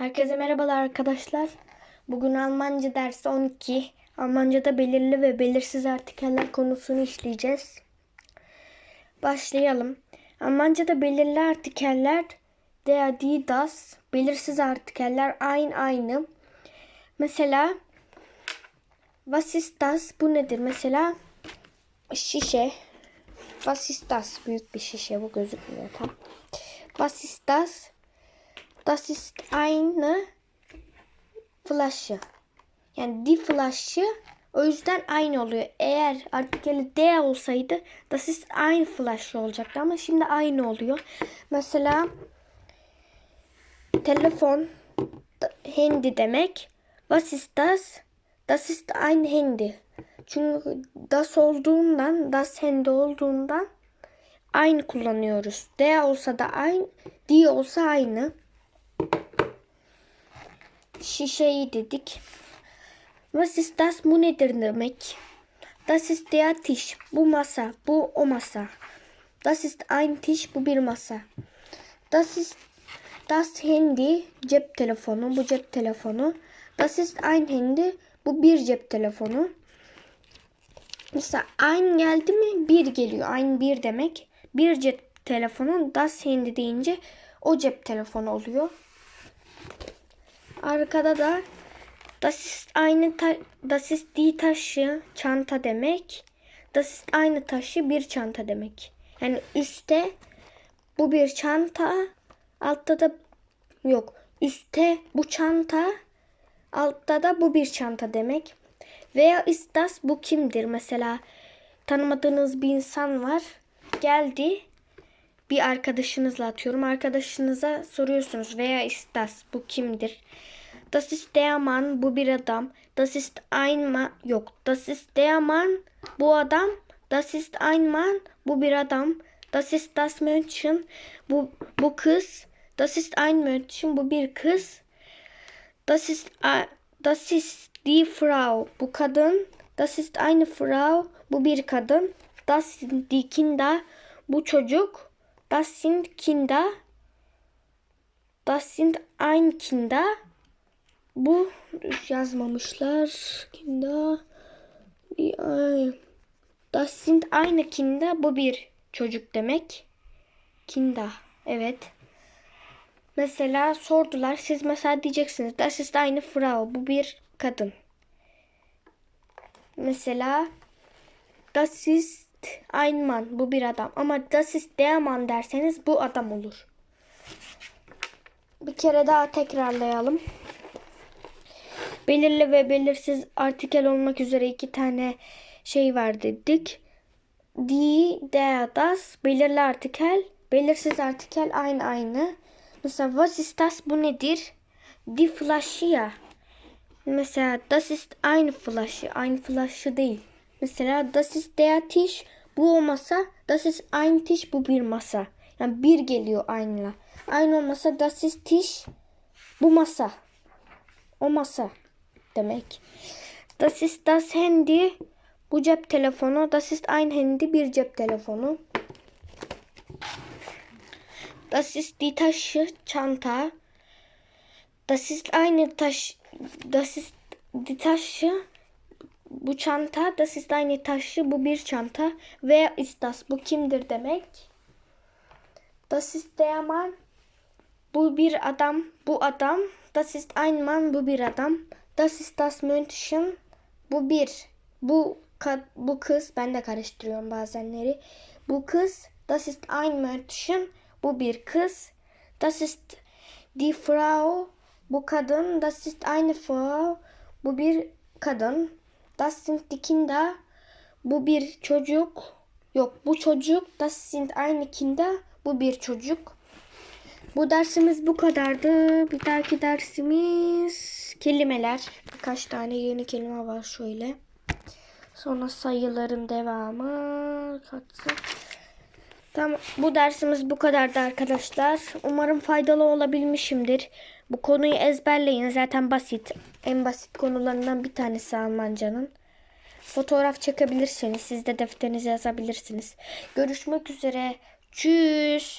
Herkese merhabalar arkadaşlar. Bugün Almanca dersi 12. Almanca'da belirli ve belirsiz artikeller konusunu işleyeceğiz. Başlayalım. Almanca'da belirli artikeller der, die, das. Belirsiz artikeller ein, aynı. Mesela was ist das? Bu nedir? Mesela şişe. Was ist das? Büyük bir şişe. Bu gözükmüyor tam. Was ist das? Das ist eine Flasche. Yani die Flasche o yüzden aynı oluyor. Eğer artikeli D olsaydı das ist ein Flasche olacaktı ama şimdi aynı oluyor. Mesela telefon handy demek. Was ist das? Das ist ein Handy. Çünkü das olduğundan, das handy olduğundan aynı kullanıyoruz. D olsa da aynı, D olsa aynı şişeyi dedik. Was ist das? Bu nedir demek? Das ist der Tisch. Bu masa. Bu o masa. Das ist ein Tisch. Bu bir masa. Das ist das Handy. Cep telefonu. Bu cep telefonu. Das ist ein Handy. Bu bir cep telefonu. Mesela ein geldi mi bir geliyor. Ein bir demek. Bir cep telefonu das Handy deyince o cep telefonu oluyor. Arkada da das ist eine ta das ist die taşı çanta demek. Das ist eine taşı bir çanta demek. Yani üstte bu bir çanta, altta da yok. Üstte bu çanta, altta da bu bir çanta demek. Veya ist das bu kimdir? Mesela tanımadığınız bir insan var. Geldi bir arkadaşınızla atıyorum. Arkadaşınıza soruyorsunuz veya ist das bu kimdir? Das ist der Mann bu bir adam. Das ist ein Mann yok. Das ist der Mann bu adam. Das ist ein Mann bu bir adam. Das ist das Mädchen bu bu kız. Das ist ein Mädchen bu bir kız. Das ist a- das ist die Frau bu kadın. Das ist eine Frau bu bir kadın. Das sind die Kinder bu çocuk. Das sind Kinder. Das sind ein Kinder. Bu yazmamışlar. Kinder. Das sind eine Kinder. Bu bir çocuk demek. Kinder. Evet. Mesela sordular. Siz mesela diyeceksiniz. Das ist eine Frau. Bu bir kadın. Mesela Das ist ein. Bu bir adam. Ama das ist der Mann derseniz bu adam olur. Bir kere daha tekrarlayalım. Belirli ve belirsiz artikel olmak üzere iki tane şey var dedik. Die, der, das. Belirli artikel. Belirsiz artikel aynı aynı. Mesela was ist das? Bu nedir? Die Flasche. Mesela das ist eine Flasche. Eine Flasche değil. Mesela das ist der Tisch. Bu o masa. Das ist ein Tisch. Bu bir masa. Yani bir geliyor aynıyla. Aynı olmasa das ist Tisch. Bu masa. O masa demek. Das ist das Handy. Bu cep telefonu. Das ist ein Handy. Bir cep telefonu. Das ist die Tasche. Çanta. Das ist eine Tasche. Das ist die Tasche. Bu çanta. Das ist eine Tasche. Bu bir çanta. Wer ist das? Bu kimdir demek. Das ist der Mann. Bu bir adam. Bu adam. Das ist ein Mann. Bu bir adam. Das ist das Mädchen. Bu bir. Bu bu kız. Ben de karıştırıyorum bazenleri. Bu kız. Das ist ein Mädchen. Bu bir kız. Das ist die Frau. Bu kadın. Das ist eine Frau. Bu bir kadın. Die Kinder. Bu bir çocuk. Yok bu çocuk. Eine Kinder. Bu bir çocuk. Bu dersimiz bu kadardı. Bir dahaki dersimiz kelimeler. Birkaç tane yeni kelime var şöyle. Sonra sayıların devamı. Katsın. Tamam bu dersimiz bu kadardı arkadaşlar. Umarım faydalı olabilmişimdir. Bu konuyu ezberleyin. Zaten basit. En basit konularından bir tanesi Almanca'nın. Fotoğraf çekebilirseniz siz de defterinize yazabilirsiniz. Görüşmek üzere. Tschüss.